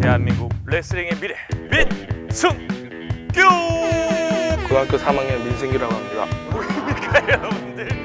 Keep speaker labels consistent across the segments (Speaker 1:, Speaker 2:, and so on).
Speaker 1: 대한민국 레슬링의 미래 민승규
Speaker 2: 고등학교 3학년 민승기라고 합니다.
Speaker 1: 보입니까 여러분들?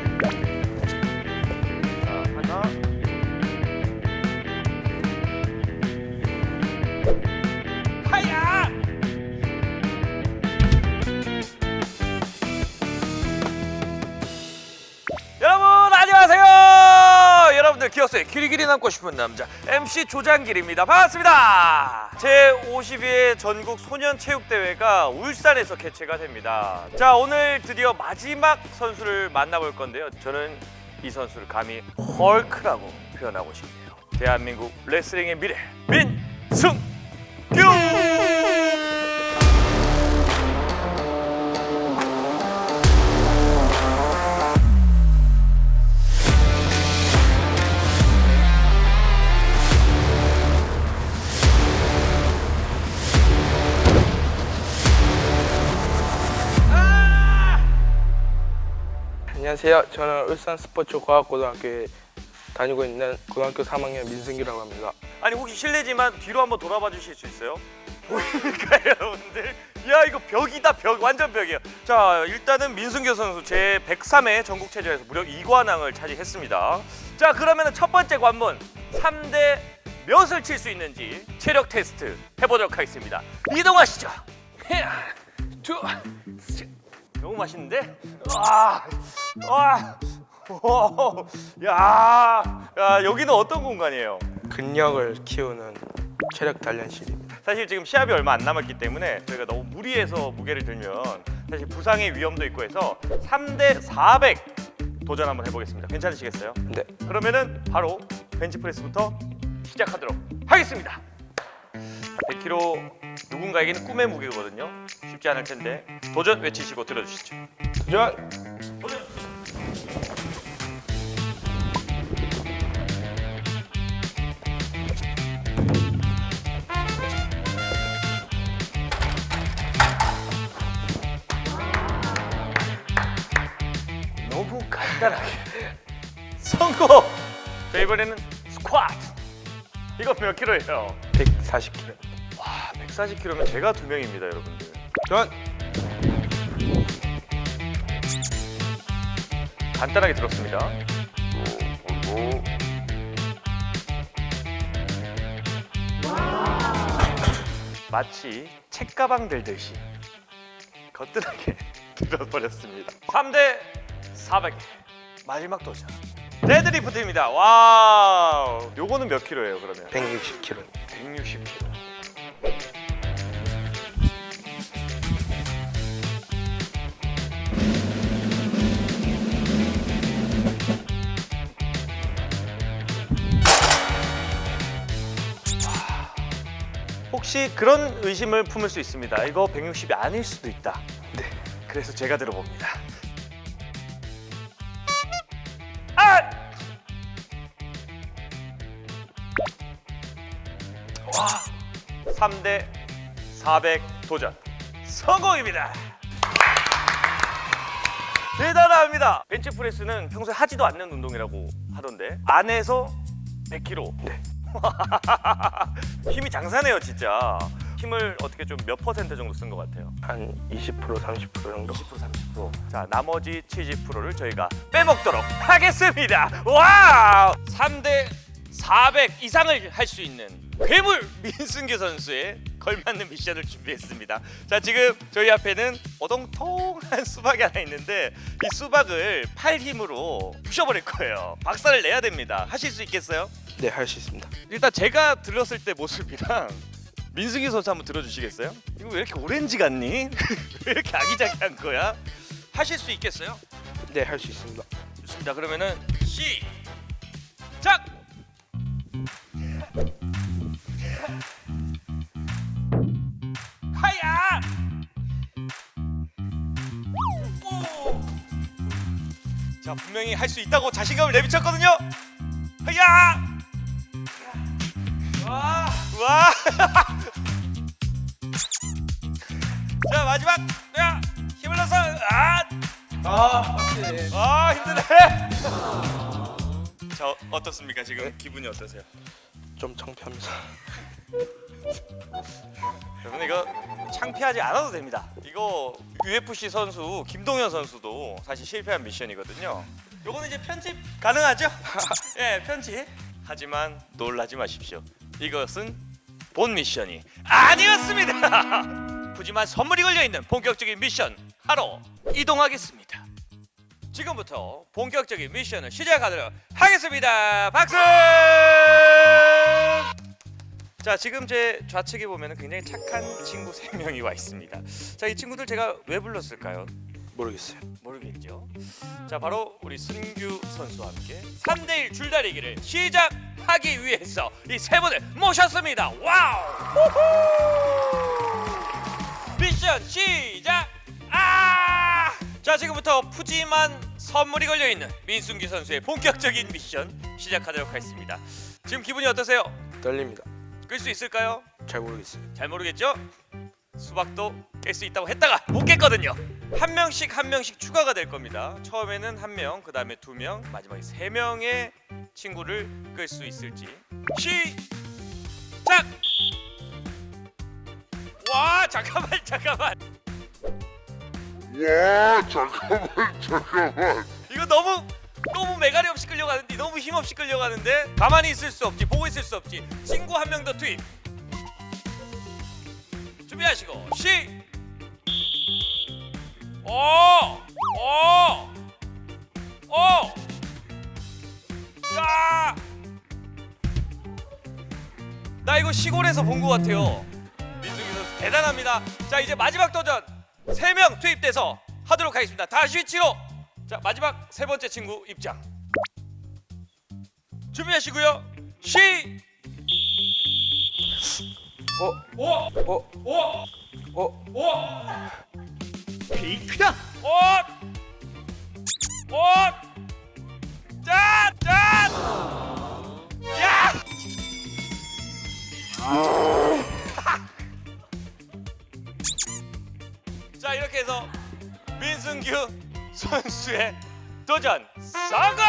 Speaker 1: 기억소에 길이길이 남고 싶은 남자 MC 조장길입니다. 반갑습니다. 제 52회 전국 소년 체육대회가 울산에서 개최가 됩니다. 자 오늘 드디어 마지막 선수를 만나볼 건데요. 저는 이 선수를 감히 헐크라고 표현하고 싶네요. 대한민국 레슬링의 미래 민승
Speaker 2: 안녕하세요. 저는 울산 스포츠 과학고등학교에 다니고 있는 고등학교 3학년 민승기라고 합니다.
Speaker 1: 아니 혹시 실례지만 뒤로 한번 돌아봐 주실 수 있어요? 보입니까 여러분들? 야 이거 벽이다 벽 완전 벽이에요. 자 일단은 민승규 선수 제 103회 전국 체조에서 무려 2관왕을 차지했습니다. 자 그러면 첫 번째 관문 3대 몇을 칠 수 있는지 체력 테스트 해보도록 하겠습니다. 이동하시죠. 하나, 둘, 셋. 너무 맛있는데? 와, 와, 오, 야, 야 여기는 어떤 공간이에요?
Speaker 2: 근력을 키우는 체력 단련실입니다.
Speaker 1: 사실 지금 시합이 얼마 안 남았기 때문에 저희가 너무 무리해서 무게를 들면 사실 부상의 위험도 있고 해서 3대 400 도전 한번 해보겠습니다. 괜찮으시겠어요?
Speaker 2: 네.
Speaker 1: 그러면은 바로 벤치프레스부터 시작하도록 하겠습니다. 100kg 누군가에게는 꿈의 무게거든요. 쉽지 않을 텐데 도전 외치시고 들어주시죠.
Speaker 2: 도전!
Speaker 1: 도전. 너무 간단하게 성공. 자 이번에는 스쿼트. 이거 몇 킬로예요?
Speaker 2: 140kg.
Speaker 1: 와 140킬로면 제가 두 명입니다, 여러분들.
Speaker 2: 도전!
Speaker 1: 간단하게 들었습니다. 마치 책가방 들듯이 거뜬하게 들어버렸습니다. 3대 400 마지막 도전. 데드리프트입니다. 와우. 요거는 몇 킬로예요, 그러면?
Speaker 2: 160kg.
Speaker 1: 160 혹시 그런 의심을 품을 수 있습니다. 이거 160이 아닐 수도 있다.
Speaker 2: 네.
Speaker 1: 그래서 제가 들어봅니다. 아! 와! 3대 400 도전 성공입니다. 대단합니다. 벤치프레스는 평소에 하지도 않는 운동이라고 하던데 안에서 100kg.
Speaker 2: 네.
Speaker 1: 힘이 장사네요, 진짜. 힘을 어떻게 좀 몇 퍼센트 정도 쓴 것 같아요?
Speaker 2: 한 20% 30% 정도.
Speaker 1: 20% 30%. 자, 나머지 70%를 저희가 빼먹도록 하겠습니다. 와! 3대 400 이상을 할 수 있는 괴물 민승규 선수의 걸맞는 미션을 준비했습니다. 자, 지금 저희 앞에는 어동통한 수박이 하나 있는데 이 수박을 팔 힘으로 부셔버릴 거예요. 박살을 내야 됩니다. 하실 수 있겠어요?
Speaker 2: 네, 할 수 있습니다.
Speaker 1: 일단 제가 들었을 때 모습이랑 민승기 선수 한번 들어주시겠어요? 이거 왜 이렇게 오렌지 같니? 왜 이렇게 아기자기한 거야? 하실 수 있겠어요?
Speaker 2: 네, 할 수 있습니다.
Speaker 1: 좋습니다. 그러면은 시작. 오. 자 분명히 할 수 있다고 자신감을 내비쳤거든요. 하야. 와. 와. 자 마지막. 야 힘을 넣어서 아.
Speaker 2: 아,
Speaker 1: 아 힘드네. 자 어떻습니까 지금 기분이 어떠세요?
Speaker 2: 좀 창피합니다.
Speaker 1: 창피하지 않아도 됩니다. 이거 UFC 선수 김동현 선수도 사실 실패한 미션이거든요. 요거는 이제 편집 가능하죠? 예, 편집. 하지만 놀라지 마십시오. 이것은 본 미션이 아니었습니다. 푸짐한 선물이 걸려 있는 본격적인 미션 하러 이동하겠습니다. 지금부터 본격적인 미션을 시작하도록 하겠습니다. 박수! 자 지금 제 좌측에 보면 굉장히 착한 친구 세 명이 와 있습니다. 자 이 친구들 제가 왜 불렀을까요?
Speaker 2: 모르겠어요.
Speaker 1: 모르겠죠. 자 바로 우리 승규 선수와 함께 3대1 줄다리기를 시작하기 위해서 이 세 분을 모셨습니다. 와우! 후후! 미션 시작! 아! 자 지금부터 푸짐한 선물이 걸려 있는 민순규 선수의 본격적인 미션 시작하도록 하겠습니다. 지금 기분이 어떠세요?
Speaker 2: 떨립니다.
Speaker 1: 끌 수 있을까요?
Speaker 2: 잘 모르겠어요.
Speaker 1: 잘 모르겠죠? 수박도 깰 수 있다고 했다가 못 깼거든요. 한 명씩 한 명씩 추가가 될 겁니다. 처음에는 한 명, 그 다음에 두 명, 마지막에 세 명의 친구를 끌 수 있을지 시작. 와 잠깐만 잠깐만
Speaker 3: 와 잠깐만 잠깐만
Speaker 1: 이거 너무 너무 매가리 없이 끌려가는데 너무 힘 없이 끌려가는데 가만히 있을 수 없지 보고 있을 수 없지 친구 한 명 더 투입 준비하시고 시 오! 오! 오! 야! 나 이거 시골에서 본 것 같아요. 민승기 선수 대단합니다. 자 이제 마지막 도전 세 명 투입돼서 하도록 하겠습니다. 다시 위치로 자 마지막 세 번째 친구 입장 준비하시고요. 시
Speaker 2: 어?
Speaker 1: 오!
Speaker 2: 어?
Speaker 1: 오!
Speaker 2: 어?
Speaker 1: 오! 페이크다. 오! 오! 짠! 짠! 야! 자 이렇게 해서 민승규 선수의 도전 성공!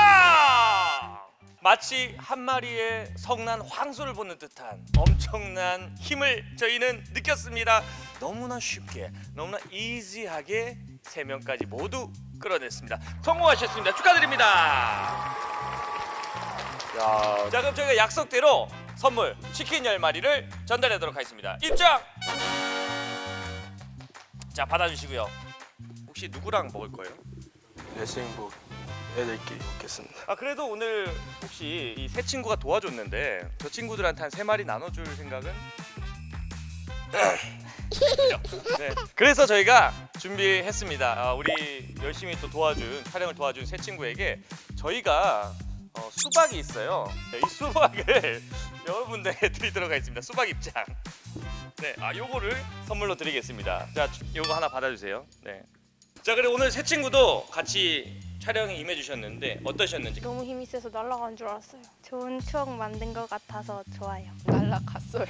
Speaker 1: 마치 한 마리의 성난 황소를 보는 듯한 엄청난 힘을 저희는 느꼈습니다. 너무나 쉽게, 너무나 이지하게 세 명까지 모두 끌어냈습니다. 성공하셨습니다. 축하드립니다.
Speaker 2: 야,
Speaker 1: 자 그럼 저희가 약속대로 선물 치킨 10마리를 전달하도록 하겠습니다. 입장! 자 받아주시고요. 혹시 누구랑 먹을 거예요?
Speaker 2: 레슬링복 애들끼리 먹겠습니다.
Speaker 1: 아 그래도 오늘 혹시 이 세 친구가 도와줬는데 저 친구들한테 한 세 마리 나눠줄 생각은? 네. 그래서 저희가 준비했습니다. 아, 우리 열심히 또 도와준 촬영을 도와준 세 친구에게 저희가 어, 수박이 있어요. 네, 이 수박을 여러분들에게 드리도록 하겠습니다. 수박 입장. 네, 아 요거를 선물로 드리겠습니다. 자, 요거 하나 받아주세요. 네. 자, 그리고 오늘 세 친구도 같이 촬영에 임해주셨는데 어떠셨는지?
Speaker 4: 너무 힘이 세서 날아간 줄 알았어요. 좋은 추억 만든 것 같아서 좋아요.
Speaker 5: 날라갔어요.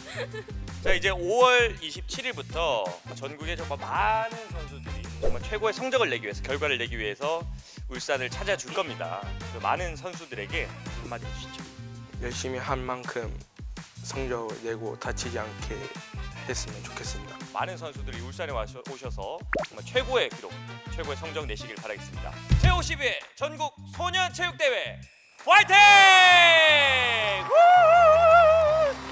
Speaker 1: 자 이제 5월 27일부터 전국에 정말 많은 선수들이 정말 최고의 성적을 내기 위해서 결과를 내기 위해서 울산을 찾아줄 겁니다. 그 많은 선수들에게 한마디 해주시죠.
Speaker 2: 열심히 한 만큼 성적을 내고 다치지 않게 했으면 좋겠습니다.
Speaker 1: 많은 선수들이 울산에 오셔서 정말 최고의 기록, 최고의 성적 내시길 바라겠습니다. 제52회 전국 소년 체육대회 파이팅! 우!